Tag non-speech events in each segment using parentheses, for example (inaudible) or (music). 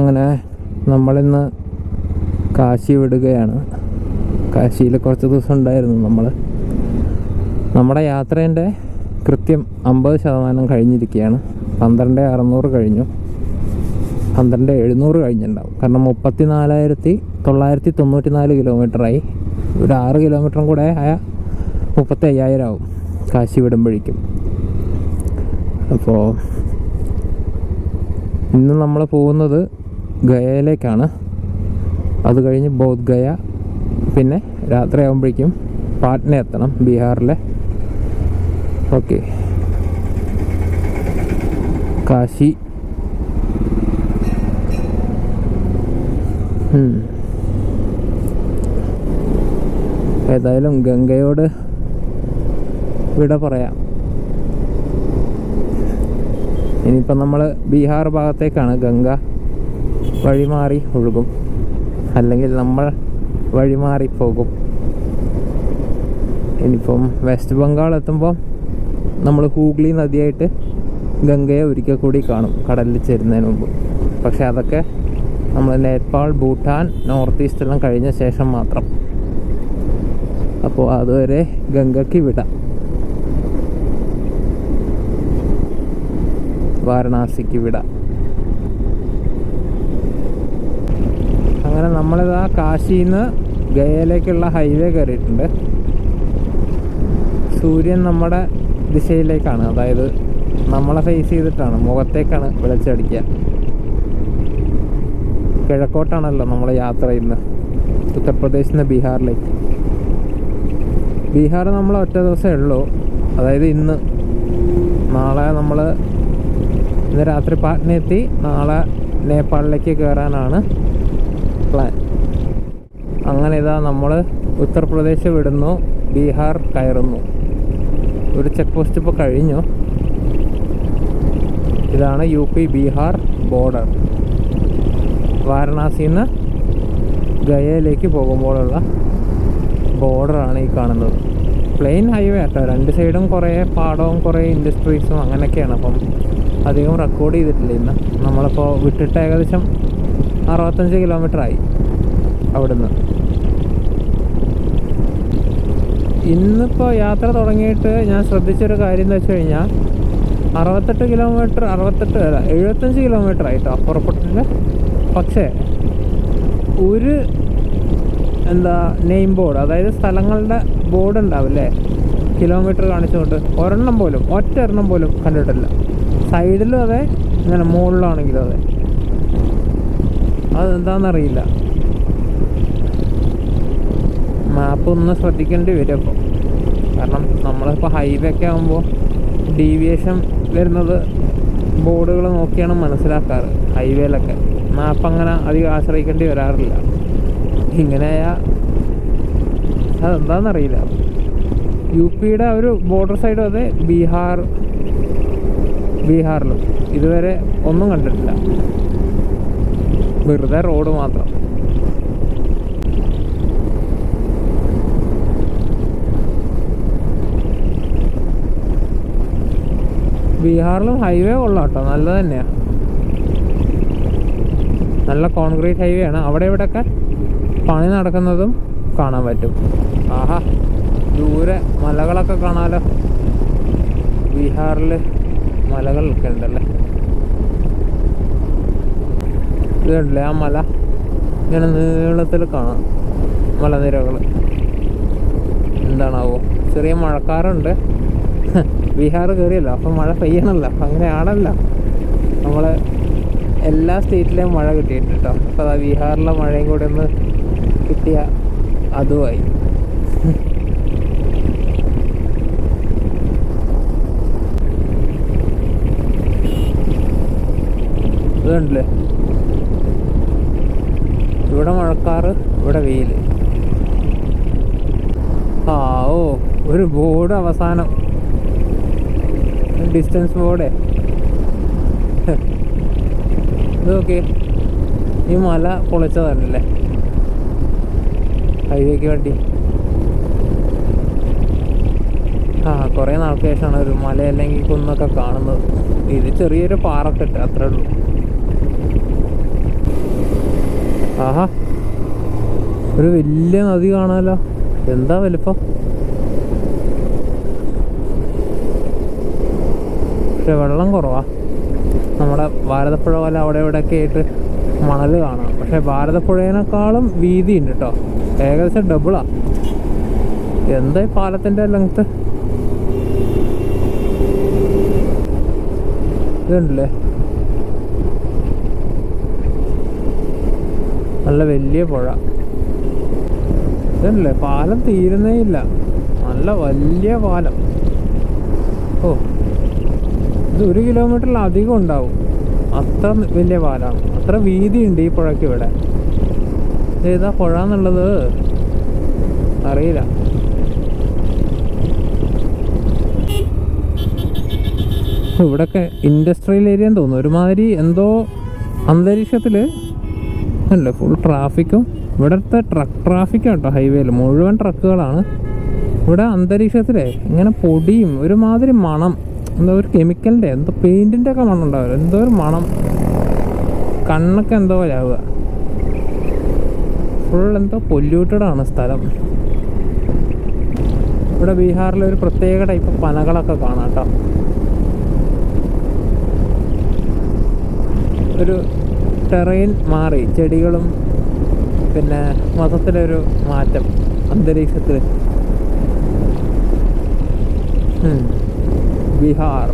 അങ്ങനെ നമ്മളിന്ന് കാശി വിടുകയാണ്. കാശിയിൽ കുറച്ച് ദിവസം ഉണ്ടായിരുന്നു നമ്മൾ നമ്മുടെ യാത്രേന്റെ കൃത്യം അമ്പത് ശതമാനം കഴിഞ്ഞിരിക്കുകയാണ്. പന്ത്രണ്ട് അറുന്നൂറ് കഴിഞ്ഞു. പന്ത്രണ്ട് എഴുന്നൂറ് കഴിഞ്ഞിട്ടുണ്ടാവും. കാരണം മുപ്പത്തി നാലായിരത്തി തൊള്ളായിരത്തി തൊണ്ണൂറ്റി നാല് കിലോമീറ്ററായി. ഒരു ആറ് കിലോമീറ്ററും കൂടെ ആയ മുപ്പത്തി അയ്യായിരം ആവും കാശി വിടുമ്പോഴേക്കും. അപ്പോൾ ഇന്ന് നമ്മൾ പോകുന്നത് ഗയയിലേക്കാണ്. അത് കഴിഞ്ഞ് ബോധ് ഗയ പിന്നെ രാത്രി ആകുമ്പോഴേക്കും പാട്ന എത്തണം ബീഹാറിലെ. ഓക്കെ. കാശി. ഏതായാലും ഗംഗയോട് വിട പറയാം. ഇനിയിപ്പം നമ്മൾ ബീഹാർ ഭാഗത്തേക്കാണ് ഗംഗ. വഴിമാറി ഒഴുകും. അല്ലെങ്കിൽ നമ്മൾ വഴിമാറി പോകും. ഇനിയിപ്പം വെസ്റ്റ് ബംഗാൾ എത്തുമ്പോൾ നമ്മൾ ഹൂഗ്ലി നദിയായിട്ട് ഗംഗയെ ഒരിക്കൽ കൂടി കാണും കടലിൽ ചേരുന്നതിന് മുമ്പ്. പക്ഷെ അതൊക്കെ നമ്മൾ നേപ്പാൾ ഭൂട്ടാൻ നോർത്ത് ഈസ്റ്റ് എല്ലാം കഴിഞ്ഞ ശേഷം മാത്രം. അപ്പോൾ അതുവരെ ഗംഗയ്ക്ക് വിടാം. വാരണാസിക്ക് വിടാം. അങ്ങനെ നമ്മളിതാ കാശിയിൽ നിന്ന് ഗയയിലേക്കുള്ള ഹൈവേ കയറിയിട്ടുണ്ട്. സൂര്യൻ നമ്മുടെ ദിശയിലേക്കാണ്. അതായത് നമ്മളെ ഫേസ് ചെയ്തിട്ടാണ്. മുഖത്തേക്കാണ് വിളിച്ചടിക്കുക. കിഴക്കോട്ടാണല്ലോ നമ്മൾ യാത്ര ചെയ്യുന്നത്. ഉത്തർപ്രദേശിൽ നിന്ന് ബീഹാറിലേക്ക്. ബീഹാർ നമ്മൾ ഒറ്റ ദിവസമേ ഉള്ളൂ. അതായത് ഇന്ന്. നാളെ നമ്മൾ ഇന്ന് രാത്രി പാട്ടിനെത്തി നാളെ നേപ്പാളിലേക്ക് കയറാനാണ് പ്ലാൻ അങ്ങനെ ഇതാ നമ്മൾ ഉത്തർപ്രദേശ് വിടുന്നു ബീഹാർ കയറുന്നു. ഒരു ചെക്ക് പോസ്റ്റ് ഇപ്പോൾ കഴിഞ്ഞു. ഇതാണ് യു പി ബീഹാർ ബോർഡർ വാരണാസിയിൽ നിന്ന് ഗയയിലേക്ക് പോകുമ്പോഴുള്ള ബോർഡറാണ് ഈ കാണുന്നത്. പ്ലെയിൻ ഹൈവേ ആട്ടോ. രണ്ട് സൈഡും കുറേ പാടവും കുറേ ഇൻഡസ്ട്രീസും അങ്ങനെയൊക്കെയാണ് അപ്പം അധികം റെക്കോർഡ് ചെയ്തിട്ടില്ല ഇന്ന്. നമ്മളിപ്പോൾ വിട്ടിട്ട് ഏകദേശം അറുപത്തഞ്ച് കിലോമീറ്റർ ആയി അവിടുന്ന്. ഇന്നിപ്പോൾ യാത്ര തുടങ്ങിയിട്ട് ഞാൻ ശ്രദ്ധിച്ചൊരു കാര്യം എന്ന് വെച്ച് കഴിഞ്ഞാൽ അറുപത്തെട്ട് കിലോമീറ്റർ അറുപത്തെട്ട് അല്ല എഴുപത്തഞ്ച് കിലോമീറ്റർ ആയിട്ടോ പുറപ്പെട്ടിട്ട് പക്ഷേ ഒരു എന്താ നെയിം ബോർഡ് അതായത് സ്ഥലങ്ങളുടെ ബോർഡ് ഉണ്ടാവില്ലേ? കിലോമീറ്റർ കാണിച്ചുകൊണ്ട് ഒരെണ്ണം പോലും ഒറ്റ എണ്ണം പോലും കണ്ടിട്ടില്ല. സൈഡിലും അതെ ഇങ്ങനെ മുകളിലാണെങ്കിലും അതെ. അതെന്താണെന്നറിയില്ല മാപ്പ് ഒന്ന് ശ്രദ്ധിക്കേണ്ടി വരും അപ്പോൾ കാരണം നമ്മളിപ്പോൾ ഹൈവേ ഒക്കെ ആകുമ്പോൾ ഡീവിയേഷൻ വരുന്നത് ബോർഡുകൾ നോക്കിയാണ് മനസ്സിലാക്കാറ് ഹൈവേയിലൊക്കെ മാപ്പ് അങ്ങനെ അധികം ആശ്രയിക്കേണ്ടി വരാറില്ല. ഇങ്ങനെയാ അതെന്താണെന്നറിയില്ല യു പിയുടെ ഒരു ബോർഡർ സൈഡും അതെ ബീഹാർ ബീഹാറിലും. ഇതുവരെ ഒന്നും കണ്ടിട്ടില്ല. വെറുതെ റോഡ് മാത്രം. ബീഹാറിലും ഹൈവേ കൊള്ളാം കേട്ടോ നല്ലത് തന്നെയാണ് നല്ല കോൺക്രീറ്റ് ഹൈവേ ആണ്. അവിടെ ഇവിടെയൊക്കെ പണി നടക്കുന്നതും കാണാൻ പറ്റും. ആഹാ. ദൂരെ മലകളൊക്കെ കാണാലോ. ബീഹാറിൽ മലകളൊക്കെ ഉണ്ടല്ലേ ഇത് കണ്ടില്ലേ ആ മല? ഇങ്ങനെ നീളത്തിൽ കാണാം മലനിരകൾ എന്താണാവോ? ചെറിയ മഴക്കാറുണ്ട്. (laughs) ബീഹാർ കയറിയല്ലോ അപ്പം മഴ പെയ്യണമല്ലോ അപ്പം അങ്ങനെയാണല്ലോ നമ്മൾ എല്ലാ സ്റ്റേറ്റിലെയും മഴ കിട്ടിയിട്ടുണ്ട് കേട്ടോ അപ്പോൾ അതാ ബീഹാറിലെ മഴയും കൂടി ഒന്ന് കിട്ടിയ അതുമായി (laughs) ഇതുണ്ടല്ലേ ഇവിടെ മഴക്കാറ് ഇവിടെ വെയിൽ ആ ഓ ഒരു ബോർഡ് അവസാനം. Distance board. ഇതൊക്കെ ഈ മല പൊളിച്ചതല്ലേ? ഹൈവേക്ക് വേണ്ടി. ആ കുറേ നാൾക്ക് ശേഷമാണ് ഒരു മല അല്ലെങ്കിൽ കുന്നൊക്കെ കാണുന്നത്. ഇത് ചെറിയൊരു പാറക്കെട്ട് അത്രേ ഉള്ളൂ. ആഹാ. ഒരു വലിയ നദി കാണാലോ? എന്താ വലിപ്പം? പക്ഷെ വെള്ളം കുറവാ. നമ്മുടെ ഭാരതപ്പുഴ പോലെ അവിടെ ഇവിടെയൊക്കെ ആയിട്ട് മണൽ കാണാം പക്ഷെ ഭാരതപ്പുഴേനേക്കാളും വീതി ഉണ്ട് കേട്ടോ ഏകദേശം ഡബിളാ എന്താ ഈ പാലത്തിന്റെ ലെങ്ത്ത് ഇതുണ്ടല്ലേ? നല്ല വലിയ പുഴ. ഇതല്ലേ? പാലം തീരുന്നേ ഇല്ല. നല്ല വലിയ പാലം. ഓ. ഇത് ഒരു കിലോമീറ്ററിൽ അധികം ഉണ്ടാവും. അത്ര വലിയ പാലമാണ് അത്ര വീതിയുണ്ട് ഈ പുഴയ്ക്ക് ഇവിടെ. ഇതേതാ പുഴ എന്നുള്ളത്? അറിയില്ല. ഇവിടൊക്കെ ഇൻഡസ്ട്രിയൽ ഏരിയ തോന്നുന്നു. ഒരുമാതിരി എന്തോ അന്തരീക്ഷത്തിൽ അല്ലേ? ഫുൾ ട്രാഫിക്കും ഇവിടുത്തെ ട്രക്ക് ട്രാഫിക്കാണ് കേട്ടോ ഹൈവേയിൽ മുഴുവൻ ട്രക്കുകളാണ് ഇവിടെ അന്തരീക്ഷത്തിലെ ഇങ്ങനെ പൊടിയും ഒരുമാതിരി മണം. എന്തോ ഒരു കെമിക്കലിന്റെ എന്തോ പെയിന്റിന്റെ ഒക്കെ മണം ഉണ്ടാവില്ല? എന്തോ ഒരു മണം. കണ്ണൊക്കെ എന്തോ ആവുക. ഫുൾ എന്തോ പൊല്യൂട്ടഡ് ആണ് സ്ഥലം. ഇവിടെ ബീഹാറിലെ ഒരു പ്രത്യേക ടൈപ്പ് പനകളൊക്കെ കാണാം കേട്ടോ. ഒരു ടെറൈൻ മാറി ചെടികളും പിന്നെ മൊത്തത്തിലൊരു മാറ്റം അന്തരീക്ഷത്തിൽ. ബീഹാർ.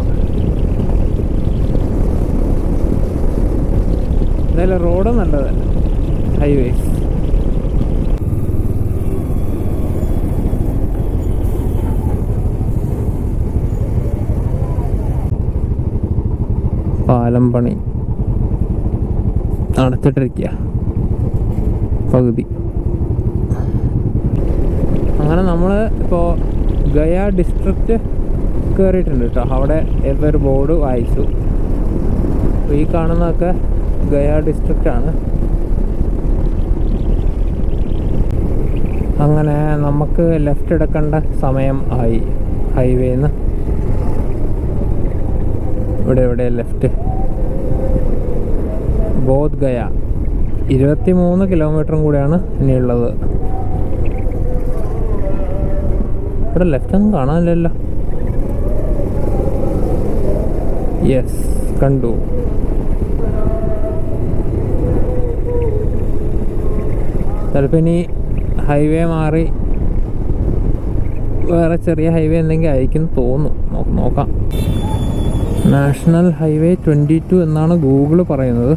എന്തായാലും റോഡ് നല്ലതല്ല. ഹൈവേ പാലം പണി. അടച്ചിട്ടിരിക്കുക പകുതി. അങ്ങനെ നമ്മൾ ഇപ്പോൾ ഗയ ഡിസ്ട്രിക്റ്റ് കയറിയിട്ടുണ്ട് കേട്ടോ. അവിടെ ഏതോ ഒരു ബോർഡ് വായിച്ചു. ഈ കാണുന്നതൊക്കെ ഗയ ഡിസ്ട്രിക്റ്റ് ആണ്. അങ്ങനെ നമുക്ക് ലെഫ്റ്റ് എടുക്കേണ്ട സമയം ആയി. ഹൈവേന്ന് ഇവിടെ ഇവിടെ ലെഫ്റ്റ് ബോധ് ഗയ. ഇരുപത്തി മൂന്ന് കിലോമീറ്ററും കൂടെയാണ് ഇനിയുള്ളത്. ഇവിടെ ലെഫ്റ്റ് ഒന്നും കാണാനില്ലല്ലോ. യെസ് കണ്ടു. ചിലപ്പോൾ ഇനി ഹൈവേ മാറി വേറെ ചെറിയ ഹൈവേ എന്തെങ്കിലും ആയിരിക്കും തോന്നും നോക്കാം. നാഷണൽ ഹൈവേ ട്വന്റി ടു എന്നാണ് ഗൂഗിൾ പറയുന്നത്.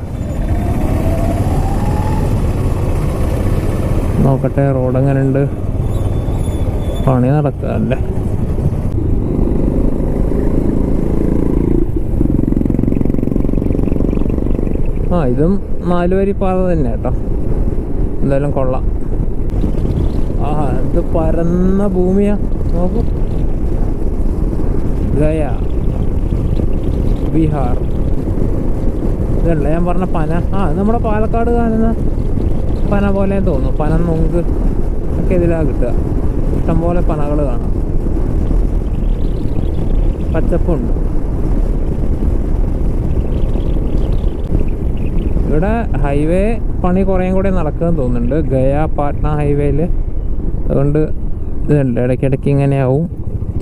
നോക്കട്ടെ റോഡ് എങ്ങനെ ഉണ്ട് പണി നടക്കാറില്ല ആ ഇതും നാലുവരി പാത തന്നെ കേട്ടോ. എന്തായാലും കൊള്ളാം. ആ ഇത് പരന്ന ഭൂമിയാ. നോക്കൂ. ഗയ ബീഹാർ. ഇതല്ല ഞാൻ പറഞ്ഞ പന. ആ നമ്മുടെ പാലക്കാട് കാണുന്ന പന പോലെ തോന്നുന്നു. പന നുങ്ക് ഒക്കെ ഇതിലാ കിട്ടുക. ഇഷ്ടംപോലെ പനകൾ കാണാം. പച്ചപ്പുണ്ട്. ഇവിടെ ഹൈവേ പണി കുറേയും കൂടെ നടക്കുമെന്ന് തോന്നുന്നുണ്ട്. ഗയ പാട്ന ഹൈവേയിൽ അതുകൊണ്ട് ഇതുണ്ട്. ഇടയ്ക്കിടയ്ക്ക് ഇങ്ങനെ ആവും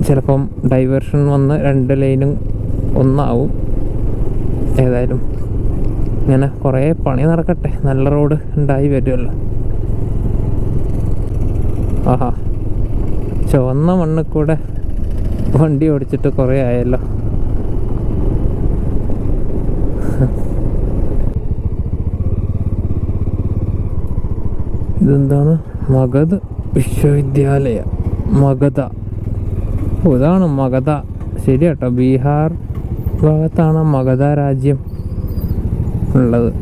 ചിലപ്പം ഡൈവേർഷൻ വന്ന് രണ്ട് ലൈനും ഒന്നാവും. ഏതായാലും ഇങ്ങനെ കുറേ പണി നടക്കട്ടെ. നല്ല റോഡ് ഉണ്ടായി വരുമല്ലോ. ആഹാ. ചുവന്ന മണ്ണിൽ കൂടെ വണ്ടി ഓടിച്ചിട്ട് കുറേ ആയല്ലോ. ഇതെന്താണ്? മഗധ വിശ്വവിദ്യാലയ. മഗധ. ഇതാണ് മഗധ. ശരി കേട്ടോ ബീഹാർ ഭാഗത്താണ് മഗധ രാജ്യം. ഉള്ളത്.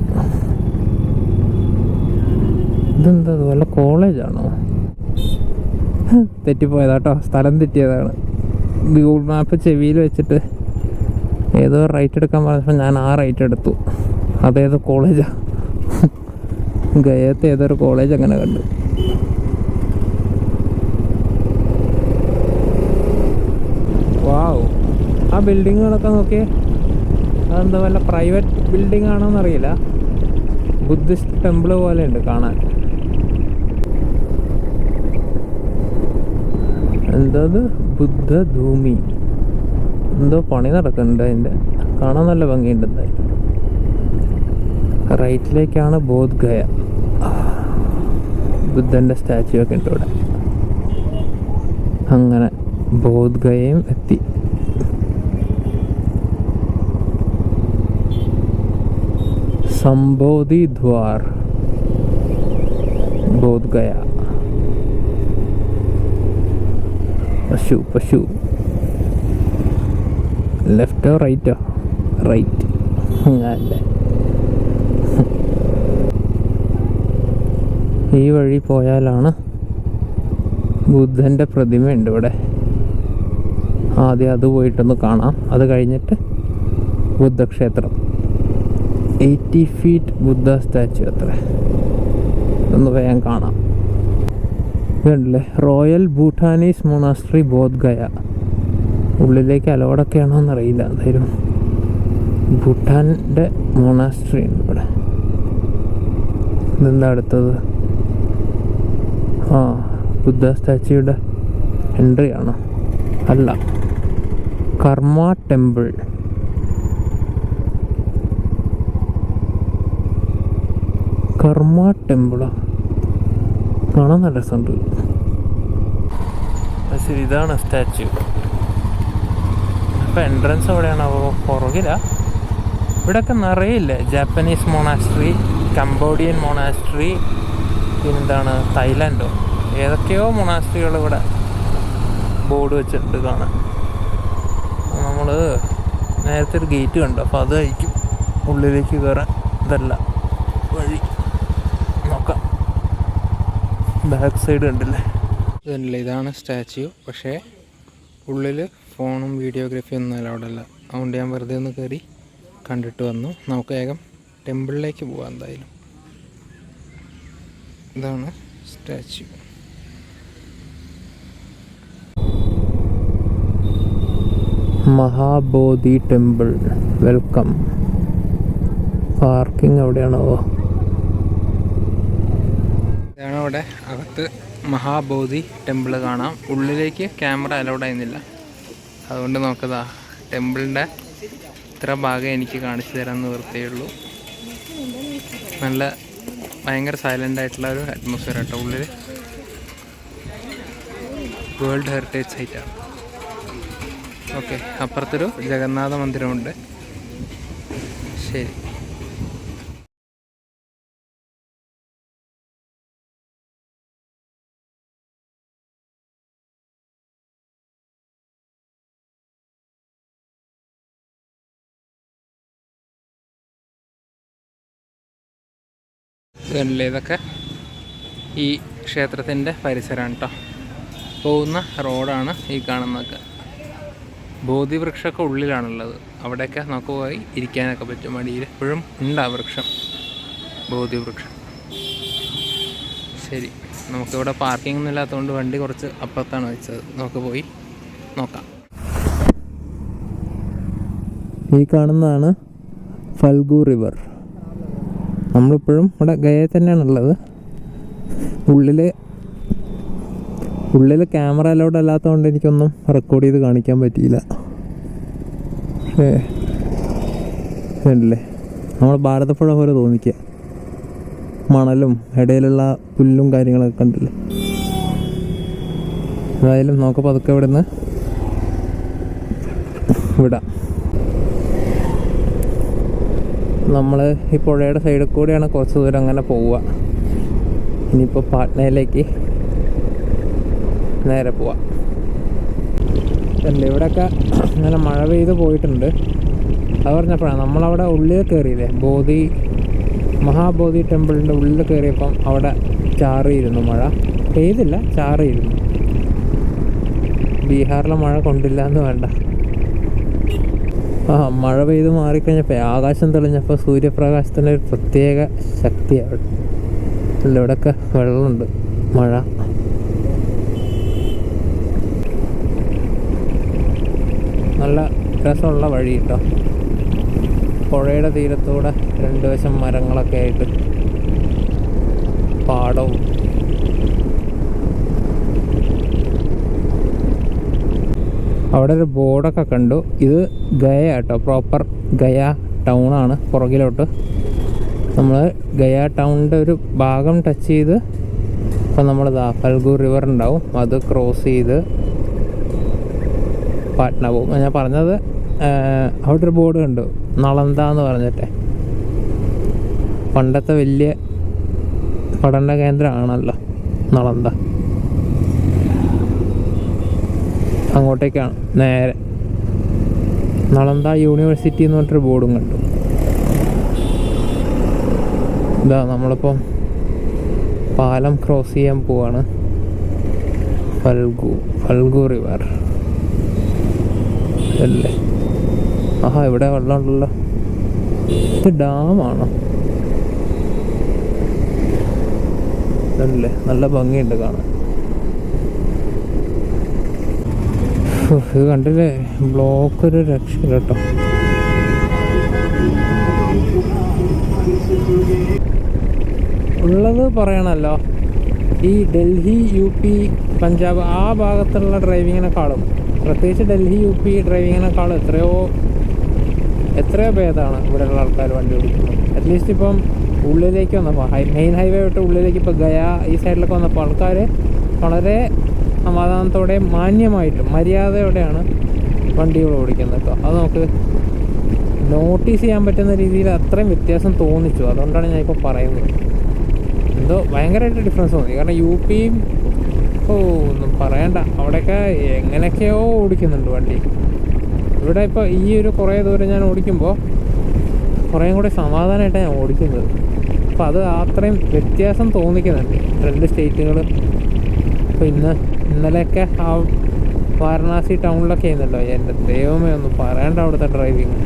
ഇതെന്താ ഇത്? വല്ല കോളേജാണോ? തെറ്റിപ്പോയതാട്ടോ. സ്ഥലം തെറ്റിയതാണ്. ഗൂഗിൾ മാപ്പ് ചെവിയിൽ വെച്ചിട്ട് ഏതോ റൈറ്റ് എടുക്കാൻ പറഞ്ഞപ്പോൾ ഞാൻ ആ റൈറ്റ് എടുത്തു. അതേതോ കോളേജാ? ഗയത്തെ ഏതൊരു കോളേജ് അങ്ങനെ കണ്ടു. വാവ് ആ ബിൽഡിങ്ങുകളൊക്കെ നോക്കിയേ. അതെന്താ വല്ല പ്രൈവറ്റ് ബിൽഡിംഗ് ആണോന്ന് അറിയില്ല. ബുദ്ധിസ്റ്റ് ടെമ്പിൾ പോലെ ഉണ്ട് കാണാൻ. എന്തത് ബുദ്ധഭൂമി എന്തോ പണി നടക്കുന്നുണ്ട് അതിന്റെ. കാണാൻ നല്ല ഭംഗിയുണ്ട് എന്തായാലും. റൈറ്റിലേക്കാണ് ബോധ് ഗയ ബുദ്ധന്റെ സ്റ്റാച്യു ഒക്കെ ഉണ്ട് ഇവിടെ. അങ്ങനെ ബോധ് ഗയയും എത്തി. സംബോധി ദ്വാർ बोध गया। പശു പശു ലെഫ്റ്റോ റൈറ്റോ റൈറ്റ് അല്ലേ ഈ വഴി പോയാലാണ് ബുദ്ധന്റെ പ്രതിമയുണ്ട് ഇവിടെ. ആദ്യം അത് പോയിട്ടൊന്ന് കാണാം. അത് കഴിഞ്ഞിട്ട് ബുദ്ധക്ഷേത്രം. എയ്റ്റി ഫീറ്റ് ബുദ്ധ സ്റ്റാച്ചു അത്ര. ഒന്ന് വേഗം കാണാം. ഇതുണ്ടല്ലേ? റോയൽ ഭൂട്ടാനീസ് മൊണാസ്ട്രി ബോധ് ഗയ ഉള്ളിലേക്ക് അലോഡൊക്കെ ആണോ എന്നറിയില്ല എന്തായാലും ഭൂട്ടാന്റെ മൊണാസ്ട്രി ഉണ്ട് ഇവിടെ. ഇതെന്താ അടുത്തത്? ആ ബുദ്ധ സ്റ്റാച്യൂയുടെ എൻട്രി ആണോ അല്ല. കർമ്മ ടെമ്പിൾ. കർമ്മ ടെമ്പിളാ. കാണാൻ നല്ല രസമുണ്ട്. ശരി ഇതാണ് സ്റ്റാച്യു അപ്പം എൻട്രൻസ് എവിടെയാണാവോ പുറകില. ഇവിടെയൊക്കെ നിറയില്ലേ. ജാപ്പനീസ് മൊണാസ്ട്രി കംബോഡിയൻ മൊണാസ്ട്രി പിന്നെന്താണ്? തായ്ലാൻഡോ ഏതൊക്കെയോ മൊണാസ്ട്രികൾ ഇവിടെ ബോർഡ് വെച്ചിട്ടുണ്ട് കാണാൻ. നമ്മൾ നേരത്തെ ഒരു ഗേറ്റ് കണ്ടു. അപ്പോൾ അതായിരിക്കും ഉള്ളിലേക്ക് കയറാൻ ഇതല്ല. വഴി. ബാക്ക് സൈഡ് കണ്ടില്ലേ? ഇതല്ലേ ഇതാണ് സ്റ്റാച്യു. പക്ഷേ ഉള്ളിൽ ഫോണും വീഡിയോഗ്രാഫി ഒന്നും അലൗഡ് അല്ല. അതുകൊണ്ട് ഞാൻ വെറുതെ ഒന്ന് കയറി കണ്ടിട്ട് വന്നു. നമുക്ക് വേഗം ടെമ്പിളിലേക്ക് പോവാം എന്തായാലും. ഇതാണ് statue. Mahabodhi temple. Welcome. Parking എവിടെയാണോ ഇതാണ് അവിടെ അകത്ത് മഹാബോധി ടെമ്പിൾ കാണാം. ഉള്ളിലേക്ക് ക്യാമറ അലൗഡ് ആയിരുന്നില്ല. അതുകൊണ്ട് നോക്കതാ ടെമ്പിളിന്റെ ഇത്ര ഭാഗം എനിക്ക് കാണിച്ചു തരാൻ നിവൃത്തിയുള്ളൂ നല്ല ഭയങ്കര സൈലന്റ് ആയിട്ടുള്ള ഒരു അറ്റ്മോസ്ഫിയർ കേട്ടോ ഉള്ളിൽ. വേൾഡ് ഹെറിറ്റേജ് സൈറ്റാണ് ഓക്കെ അപ്പുറത്തൊരു ജഗന്നാഥ മന്ദിരമുണ്ട്. ശരി. ഇതല്ലേ ഇതൊക്കെ? ഈ ക്ഷേത്രത്തിന്റെ പരിസരമാണ് കേട്ടോ പോകുന്ന റോഡാണ് ഈ കാണുന്നതൊക്കെ. ബോധിവൃക്ഷമൊക്കെ ഉള്ളിലാണുള്ളത്. അവിടെയൊക്കെ നമുക്ക് പോയി ഇരിക്കാനൊക്കെ പറ്റും. മടിയിൽ എപ്പോഴും ഉണ്ട് ആ വൃക്ഷം. ബോധിവൃക്ഷം. ശരി. നമുക്കിവിടെ പാർക്കിംഗ് ഒന്നും ഇല്ലാത്തതുകൊണ്ട് വണ്ടി കുറച്ച് അപ്പുറത്താണ് വെച്ചത്. നമുക്ക് പോയി നോക്കാം. ഈ കാണുന്നതാണ് ഫൽഗു റിവർ നമ്മളിപ്പോഴും ഇവിടെ തന്നെയാണ് ഉള്ളത്. ഉള്ളിൽ ഉള്ളിൽ ക്യാമറ അലൗഡ് അല്ലാത്തതുകൊണ്ട് എനിക്കൊന്നും റെക്കോർഡ് ചെയ്ത് കാണിക്കാൻ പറ്റിയില്ല. ഇതല്ലേ നമ്മൾ ഭാരതപ്പുഴ പോലെ തോന്നിക്കുക മണലും ഇടയിലുള്ള പുല്ലും കാര്യങ്ങളൊക്കെ കണ്ടില്ലേ? എന്തായാലും അതൊക്കെ ഇവിടെ നിന്ന് വിടാം. നമ്മൾ ഈ പുഴയുടെ സൈഡിൽ കൂടിയാണ് കുറച്ച് ദൂരം അങ്ങനെ പോവുക. ഇനിയിപ്പോൾ പാട്നയിലേക്ക് നേരെ പോവാം. അല്ല ഇവിടെയൊക്കെ അങ്ങനെ മഴ പെയ്ത് പോയിട്ടുണ്ട്. അത് പറഞ്ഞപ്പോഴാണ് നമ്മളവിടെ ഉള്ളിൽ കയറിയില്ലേ? ബോധി മഹാബോധി ടെമ്പിളിന്റെ ഉള്ളിൽ കയറിയപ്പം അവിടെ ചാറിയിരുന്നു മഴ. പെയ്തില്ല ചാറിയിരുന്നു. ബീഹാറിലെ മഴ കൊണ്ടില്ല എന്ന് വേണ്ട. ആ മഴ പെയ്ത് മാറിക്കഴിഞ്ഞപ്പോൾ ആകാശം തെളിഞ്ഞപ്പോൾ സൂര്യപ്രകാശത്തിന്റെ ഒരു പ്രത്യേക ശക്തിയാണ് അല്ല ഇവിടെയൊക്കെ വെള്ളമുണ്ട്. മഴ. നല്ല രസമുള്ള വഴി കേട്ടോ. പുഴയുടെ തീരത്തൂടെ രണ്ട് വശം മരങ്ങളൊക്കെ ആയിട്ട് പാടവും അവിടെ ഒരു ബോർഡൊക്കെ കണ്ടു. ഇത് ഗയ കേട്ടോ പ്രോപ്പർ ഗയ ടൗൺ ആണ് പുറകിലോട്ട്. നമ്മൾ ഗയ ടൗണിന്റെ ഒരു ഭാഗം ടച്ച് ചെയ്ത് ഇപ്പം നമ്മൾ ഫൽഗൂർ റിവർ ഉണ്ടാവും അത് ക്രോസ് ചെയ്ത് പാട്ന പോകും. ഞാൻ പറഞ്ഞത് അവിടെ ഒരു ബോർഡ് കണ്ടു. നളന്ത എന്ന് പറഞ്ഞിട്ടെ. പണ്ടത്തെ വലിയ പഠന കേന്ദ്രമാണല്ലോ നളന്ത. അങ്ങോട്ടേക്കാണ്. നേരെ. നളന്ത യൂണിവേഴ്സിറ്റി എന്ന് പറഞ്ഞിട്ടൊരു ബോർഡും കണ്ടു. ഇതാ നമ്മളിപ്പം പാലം ക്രോസ് ചെയ്യാൻ പോവാണ്. ഫൽഗു ഫൽഗു റിവർ. അല്ലേ ആഹാ ഇവിടെ വെള്ളമുണ്ടല്ലോ. ഇത് ഡാമാണോ? ഇതല്ലേ? നല്ല ഭംഗിയുണ്ട് കാണാൻ. ഇത് കണ്ടില്ലേ? ബ്ലോക്ക് ഒരു രക്ഷയില്ല കേട്ടോ. ഉള്ളത് പറയണല്ലോ ഈ ഡൽഹി യു പി പഞ്ചാബ് ആ ഭാഗത്തുള്ള ഡ്രൈവിങ്ങിനെക്കാളും പ്രത്യേകിച്ച് ഡൽഹി യു പി ഡ്രൈവിങ്ങിനെക്കാളും എത്രയോ എത്രയോ ഭേദമാണ് ഇവിടെയുള്ള ആൾക്കാർ വണ്ടി ഓടിക്കുന്നത്. അറ്റ്ലീസ്റ്റ് ഇപ്പം ഉള്ളിലേക്ക് വന്നപ്പോൾ മെയിൻ ഹൈവേ വിട്ട് ഉള്ളിലേക്ക് ഇപ്പോൾ ഗയ ഈ സൈഡിലൊക്കെ വന്നപ്പോൾ ആൾക്കാർ വളരെ സമാധാനത്തോടെ മാന്യമായിട്ടും മര്യാദയോടെയാണ് വണ്ടികൾ ഓടിക്കുന്നത്. കേട്ടോ അത് നമുക്ക് നോട്ടീസ് ചെയ്യാൻ പറ്റുന്ന രീതിയിൽ അത്രയും വ്യത്യാസം തോന്നിച്ചു. അതുകൊണ്ടാണ് ഞാൻ ഇപ്പോൾ പറയുന്നത്. എന്തോ ഭയങ്കരമായിട്ട് ഡിഫറൻസ് തോന്നി. കാരണം യു പിയും ഓ ഒന്നും പറയണ്ട. അവിടെയൊക്കെ എങ്ങനെയൊക്കെയോ ഓടിക്കുന്നുണ്ട് വണ്ടി. ഇവിടെ ഇപ്പോൾ ഈ ഒരു കുറേ ദൂരം ഞാൻ ഓടിക്കുമ്പോൾ കുറേയും കൂടി സമാധാനമായിട്ടാണ് ഞാൻ ഓടിക്കുന്നത്. അപ്പോൾ അത് അത്രയും വ്യത്യാസം തോന്നിക്കുന്നുണ്ട്. രണ്ട് സ്റ്റേറ്റുകൾ ഇപ്പോൾ ഇന്ന് ഇന്നലെയൊക്കെ ആ വാരണാസി ടൗണിലൊക്കെ ആയിരുന്നല്ലോ. എന്റെ ദൈവമേ ഒന്നും പറയണ്ട അവിടുത്തെ ഡ്രൈവിങ്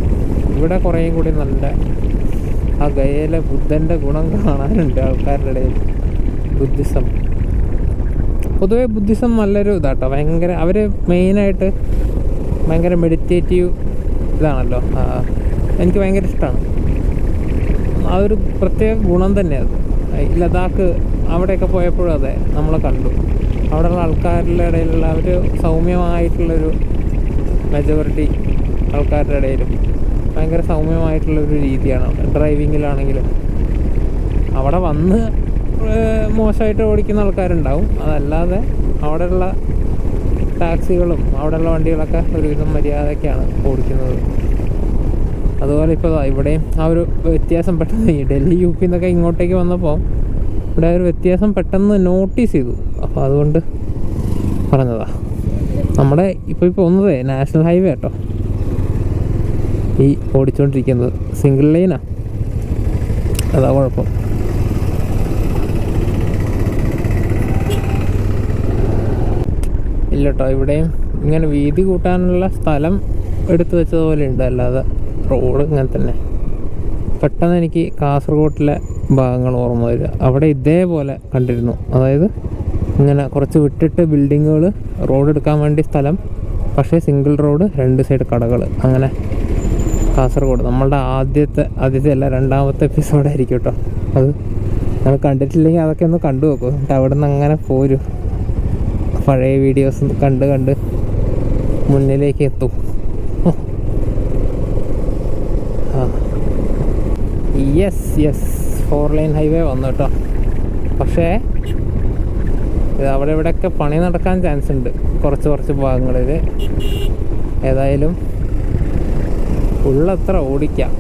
ഇവിടെ കുറേയും കൂടി നല്ല ആ ഗയയിലെ ബുദ്ധന്റെ ഗുണം കാണാനുണ്ട് ആൾക്കാരുടെ ഇടയിൽ. ബുദ്ധിസം. പൊതുവേ ബുദ്ധിസം നല്ലൊരു ഇതാട്ടോ. ഭയങ്കര അവർ മെയിനായിട്ട് ഭയങ്കര മെഡിറ്റേറ്റീവ് ഇതാണല്ലോ. എനിക്ക് ഭയങ്കര ഇഷ്ടമാണ് ആ ഒരു പ്രത്യേക ഗുണം തന്നെയാണ് അത്. അവിടെയൊക്കെ പോയപ്പോഴും അതെ നമ്മളെ കണ്ടു. അവിടെയുള്ള ആൾക്കാരുടെ ഇടയിലുള്ള ഒരു സൗമ്യമായിട്ടുള്ളൊരു മെജോറിറ്റി ആൾക്കാരുടെ ഇടയിലും ഭയങ്കര സൗമ്യമായിട്ടുള്ളൊരു രീതിയാണ് ഡ്രൈവിങ്ങിലാണെങ്കിലും അവിടെ വന്ന് മോശമായിട്ട് ഓടിക്കുന്ന ആൾക്കാരുണ്ടാവും. അതല്ലാതെ അവിടെയുള്ള ടാക്സികളും അവിടെയുള്ള വണ്ടികളൊക്കെ ഒരുവിധം മര്യാദയ്ക്കാണ് ഓടിക്കുന്നത്. അതുപോലെ ഇപ്പോൾ ഇവിടെയും ആ ഒരു വ്യത്യാസം പെട്ടെന്ന് ഡൽഹി യു പി ഇങ്ങോട്ടേക്ക് വന്നപ്പോൾ ഇവിടെ ഒരു വ്യത്യാസം പെട്ടെന്ന് നോട്ടീസ് ചെയ്തു. അപ്പോൾ അതുകൊണ്ട് പറഞ്ഞതാ. നമ്മുടെ ഇപ്പോൾ ഇപ്പോൾ ഒന്നതേ നാഷണൽ ഹൈവേ കേട്ടോ. ഈ ഓടിച്ചുകൊണ്ടിരിക്കുന്നത് സിംഗിൾ ലൈനാ. അതാ കുഴപ്പം. ഇല്ല കേട്ടോ ഇവിടെയും ഇങ്ങനെ വീതി കൂട്ടാനുള്ള സ്ഥലം എടുത്തു വെച്ചതുപോലെ ഉണ്ട്. അല്ലാതെ റോഡ് ഇങ്ങനെ തന്നെ. പെട്ടെന്ന് എനിക്ക് കാസർഗോട്ടിലെ ഭാഗങ്ങൾ ഓർമ്മ വരിക. അവിടെ ഇതേപോലെ കണ്ടിരുന്നു. അതായത് ഇങ്ങനെ കുറച്ച് വിട്ടിട്ട് ബിൽഡിങ്ങുകൾ റോഡ് എടുക്കാൻ വേണ്ടി സ്ഥലം പക്ഷേ സിംഗിൾ റോഡ് രണ്ട് സൈഡ് കടകൾ അങ്ങനെ കാസർഗോഡ്. നമ്മളുടെ ആദ്യത്തെ ആദ്യത്തെ അല്ല രണ്ടാമത്തെ എപ്പിസോഡായിരിക്കും കേട്ടോ അത് നമ്മൾ കണ്ടിട്ടില്ലെങ്കിൽ അതൊക്കെ ഒന്ന് കണ്ടു നോക്കൂ. എന്നിട്ട് അവിടെ നിന്ന് അങ്ങനെ പോരും. പഴയ വീഡിയോസ് കണ്ട് കണ്ട് മുന്നിലേക്ക് എത്തും. Yes yes four lane highway വന്നു കേട്ടോ പക്ഷേ അവിടെ ഇവിടെയൊക്കെ പണി നടക്കാൻ ചാൻസ് ഉണ്ട്. കുറച്ച് കുറച്ച് ഭാഗങ്ങളിൽ ഏതായാലും ഉള്ളത്ര ഓടിക്കാം.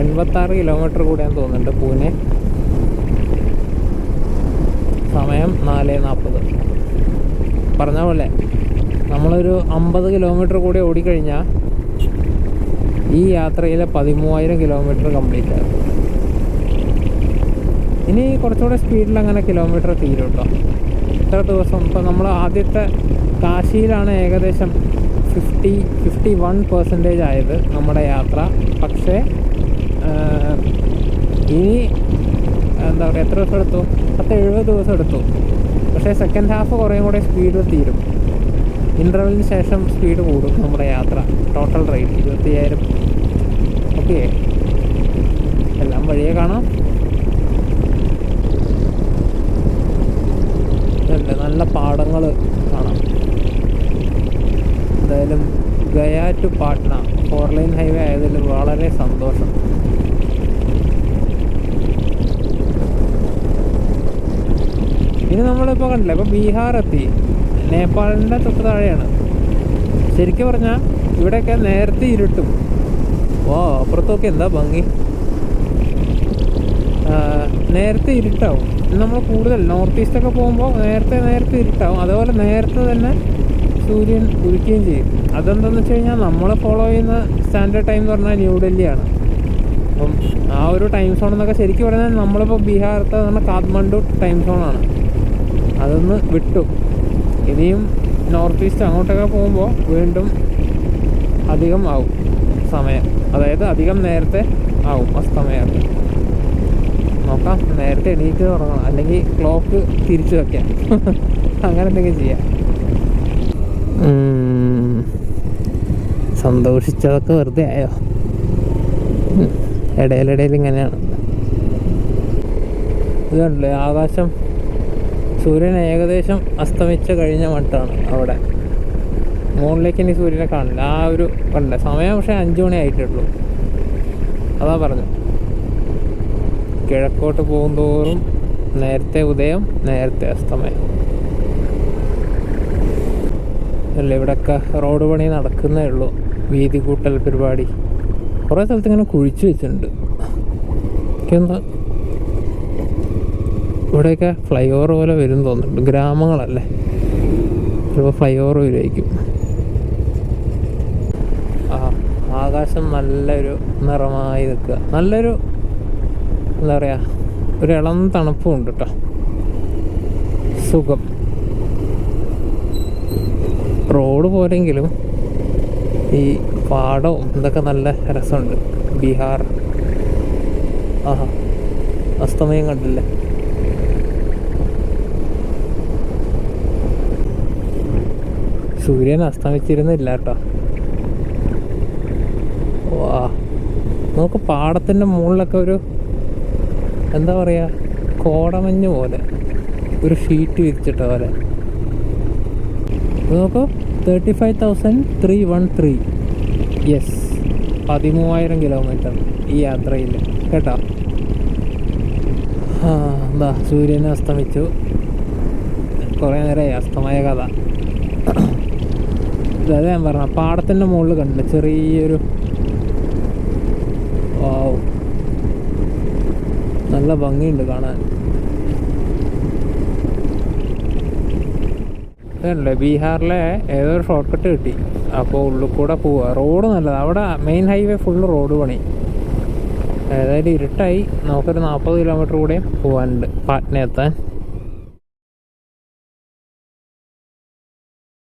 എൺപത്താറ് കിലോമീറ്റർ കൂടിയാന്ന് തോന്നുന്നുണ്ട് പൂനെ. സമയം നാല് നാൽപ്പത് പറഞ്ഞ പോലെ നമ്മളൊരു അമ്പത് കിലോമീറ്റർ കൂടി ഓടിക്കഴിഞ്ഞാൽ ഈ യാത്രയിലെ പതിമൂവായിരം കിലോമീറ്റർ കംപ്ലീറ്റ് ഇനി കുറച്ചുകൂടെ സ്പീഡിൽ അങ്ങനെ കിലോമീറ്റർ തീരും കേട്ടോ ഇത്ര ദിവസം. ഇപ്പോൾ നമ്മൾ ആദ്യത്തെ കാശിയിലാണ് ഏകദേശം ഫിഫ്റ്റി ഫിഫ്റ്റി വൺ പെർസെന്റേജ് ആയത് നമ്മുടെ യാത്ര. പക്ഷേ ഇനി എന്താ പറയുക എത്ര ദിവസം എടുത്തു? പത്ത് എഴുപത് ദിവസം എടുത്തു. പക്ഷേ സെക്കൻഡ് ഹാഫ് കുറേ കൂടെ സ്പീഡ് തീരും. ഇന്റർവെലിന് ശേഷം സ്പീഡ് കൂടും നമ്മുടെ യാത്ര. ടോട്ടൽ റേറ്റ് ഇരുപത്തി അയ്യായിരം ഓക്കെ എല്ലാം വഴിയേ കാണാം ഇതുണ്ട് നല്ല പാടങ്ങൾ കാണാം. എന്തായാലും Gaya to Patna four lane highway ആയതിൽ വളരെ സന്തോഷം. ഇനി നമ്മളിപ്പോൾ കണ്ടില്ല ഇപ്പോൾ ബീഹാർ എത്തി നേപ്പാളിന്റെ തൊട്ട് താഴെയാണ്. ശരിക്കും പറഞ്ഞാൽ ഇവിടെയൊക്കെ നേരത്തെ ഇരുട്ടും. ഓ അപ്പുറത്തൊക്കെ എന്താ ഭംഗി? നേരത്തെ ഇരുട്ടാവും. നമ്മൾ കൂടുതൽ നോർത്ത് ഈസ്റ്റൊക്കെ പോകുമ്പോൾ നേരത്തെ നേരത്തെ ഇരുട്ടാവും. അതുപോലെ നേരത്തെ തന്നെ സൂര്യൻ ഉദിക്കുകയും ചെയ്യും. അതെന്താണെന്ന് വെച്ച് കഴിഞ്ഞാൽ നമ്മൾ ഫോളോ ചെയ്യുന്ന സ്റ്റാൻഡേർഡ് ടൈം എന്ന് പറഞ്ഞാൽ ന്യൂഡൽഹിയാണ് അപ്പം ആ ഒരു ടൈം സോൺ എന്നൊക്കെ ശരിക്കും പറഞ്ഞാൽ നമ്മളിപ്പോൾ ബീഹാറത്തെ പറഞ്ഞാൽ കാത്മണ്ഡു ടൈം സോണാണ് അതൊന്ന് വിട്ടു. ഇനിയും നോർത്ത് ഈസ്റ്റ് അങ്ങോട്ടൊക്കെ പോകുമ്പോൾ വീണ്ടും അധികം ആവും സമയം. അതായത് അധികം നേരത്തെ ആവും അസ്തമയമൊക്കെ നോക്കാം. നേരത്തെ എണീറ്റ് തുടങ്ങണം അല്ലെങ്കിൽ ക്ലോക്ക് തിരിച്ചു വെക്കാം. (laughs) അങ്ങനെ എന്തെങ്കിലും ചെയ്യാം. സന്തോഷിച്ചതൊക്കെ വെറുതെ ആയോ? ഇടയിലിടയിൽ ഇങ്ങനെയാണ്. ഇതുണ്ടല്ലേ ആകാശം സൂര്യൻ ഏകദേശം അസ്തമിച്ച കഴിഞ്ഞ മട്ടാണ് അവിടെ. മുകളിലേക്ക് ഇനി സൂര്യനെ കാണില്ല ആ ഒരു കണ്ടില്ല? സമയം പക്ഷേ അഞ്ചു മണി ആയിട്ടുള്ളൂ. അതാ പറഞ്ഞു കിഴക്കോട്ട് പോകുന്തോറും നേരത്തെ ഉദയം നേരത്തെ അസ്തമയം. അല്ല ഇവിടെയൊക്കെ റോഡ് പണി നടക്കുന്നേ ഉള്ളൂ. വീതി കൂട്ടൽ പരിപാടി. കുറേ സ്ഥലത്ത് ഇങ്ങനെ കുഴിച്ചു വെച്ചിട്ടുണ്ട്. എനിക്കൊന്ന് ഇവിടെയൊക്കെ ഫ്ലൈ ഓവർ പോലെ വരും തോന്നുന്നുണ്ട്. ഗ്രാമങ്ങളല്ലേ. ചിലപ്പോൾ ഫ്ലൈ ഓവർ വരുമായിരിക്കും. ആ ആകാശം നല്ലൊരു നിറമായി നിൽക്കുക. നല്ലൊരു എന്താ പറയുക ഒരു ഇളം തണുപ്പും ഉണ്ട് കേട്ടോ സുഖം. റോഡ് പോരെങ്കിലും ഈ പാടവും ഇതൊക്കെ നല്ല രസമുണ്ട്. ബീഹാർ. ആഹാ അസ്തമയം കണ്ടില്ലേ? സൂര്യൻ അസ്തമിച്ചിരുന്നില്ല കേട്ടോ വാ നമുക്ക് പാടത്തിന്റെ മുകളിലൊക്കെ ഒരു എന്താ പറയുക കോടമഞ്ഞ് പോലെ. ഒരു ഷീറ്റ് വിരിച്ചിട്ട പോലെ. നോക്കൂ. Thirty five thousand three one three yes പതിമൂവായിരം കിലോമീറ്റർ ഈ യാത്രയിൽ കേട്ടോ? എന്താ സൂര്യൻ അസ്തമിച്ചു. കുറേ നേരമായി അസ്തമായ കഥ. അതെ ഞാൻ പറഞ്ഞ പാടത്തിന്റെ മുകളിൽ കണ്ടില്ല? ചെറിയൊരു വാവ് നല്ല ഭംഗിയുണ്ട് കാണാൻ. ഇതല്ലേ ബീഹാറിലെ ഏതൊരു ഷോർട്ട് കട്ട്. കിട്ടി അപ്പോൾ ഉള്ളിൽ കൂടെ പോവുക. റോഡ് നല്ലത്. അവിടെ മെയിൻ ഹൈവേ ഫുള്ള് റോഡ് പണി. ഏതായാലും ഇരുട്ടായി. നമുക്കൊരു നാൽപ്പത് കിലോമീറ്റർ കൂടെ പോകാനുണ്ട് പാറ്റ്ന എത്താൻ